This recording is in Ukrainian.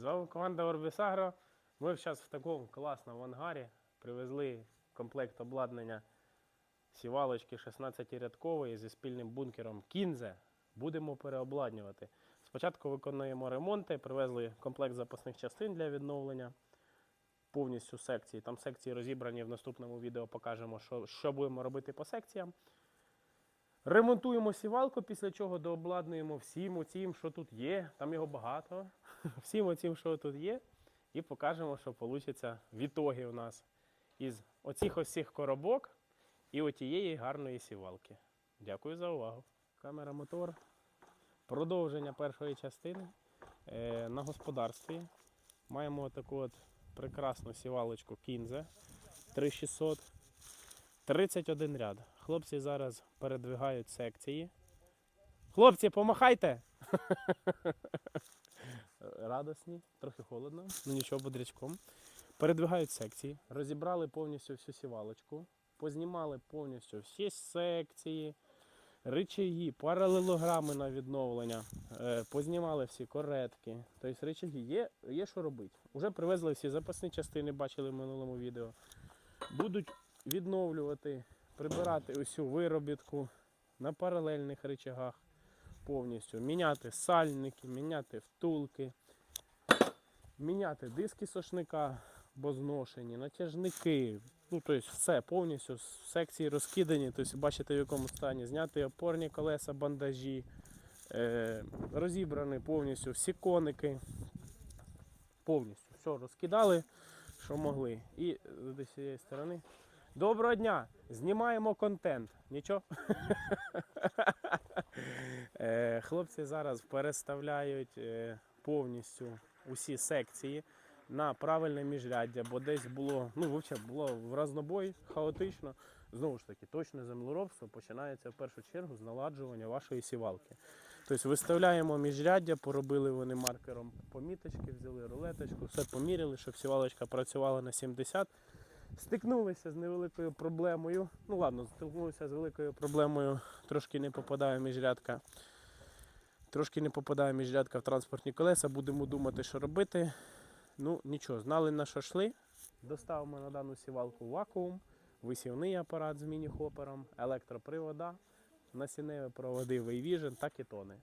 З вами команда Орбісагро. Ми зараз в такому класному ангарі привезли комплект обладнання сівалочки 16-рядкової зі спільним бункером Кінзе. Будемо переобладнювати. Спочатку виконуємо ремонти, привезли комплект запасних частин для відновлення повністю секції. Там секції розібрані в наступному відео покажемо, що, що будемо робити по секціям. Ремонтуємо сівалку, після чого дообладнуємо всім оцім, що тут є. Там його багато. Всім оцім, що тут є. І покажемо, що вийде в ітогі у нас із оцих цих коробок і отієї гарної сівалки. Дякую за увагу. Камера мотор. Продовження першої частини. Е, на господарстві маємо таку от прекрасну сівалочку Кінзе 3600. 31 ряд. Хлопці зараз передвигають секції. Хлопці, помахайте! Радосні, трохи холодно, ну нічого бодрячком. Передвигають секції, розібрали повністю всю сівалочку, познімали повністю всі секції, рычаги, паралелограми на відновлення, е, познімали всі коретки. Тобто рычаги є, є що робити. Уже привезли всі запасні частини, бачили в минулому відео. Будуть відновлювати, прибирати усю виробітку на паралельних рычагах повністю, міняти сальники, міняти втулки, міняти диски сошника, бо зношені, натяжники. Ну, тобто все повністю секції розкидані, тобто бачите в якому стані, зняти опорні колеса, бандажі, е, розібрані повністю всі коники. Повністю все розкидали, що могли. І з цієї сторони. Доброго дня! Знімаємо контент. Нічого? Е, Хлопці зараз переставляють е, повністю усі секції на правильне міжряддя, бо десь було, ну, взагалі було в разнобой, хаотично. Знову ж таки, точне землеробство починається в першу чергу з наладжування вашої сівалки. Тобто виставляємо міжряддя, поробили вони маркером поміточки, взяли рулеточку, все поміряли, щоб сівалочка працювала на 70. Стикнулися з невеликою проблемою. Ну ладно, стикнулися з великою проблемою, трошки не попадає міжрядка. Трошки не попадає міжрядка в транспортні колеса, будемо думати, що робити. Ну, нічого, знали на що йшли. Доставимо на дану сівалку вакуум, висівний апарат з міні-хопером, електропривода, насінневі проводи Wayvision та кетони.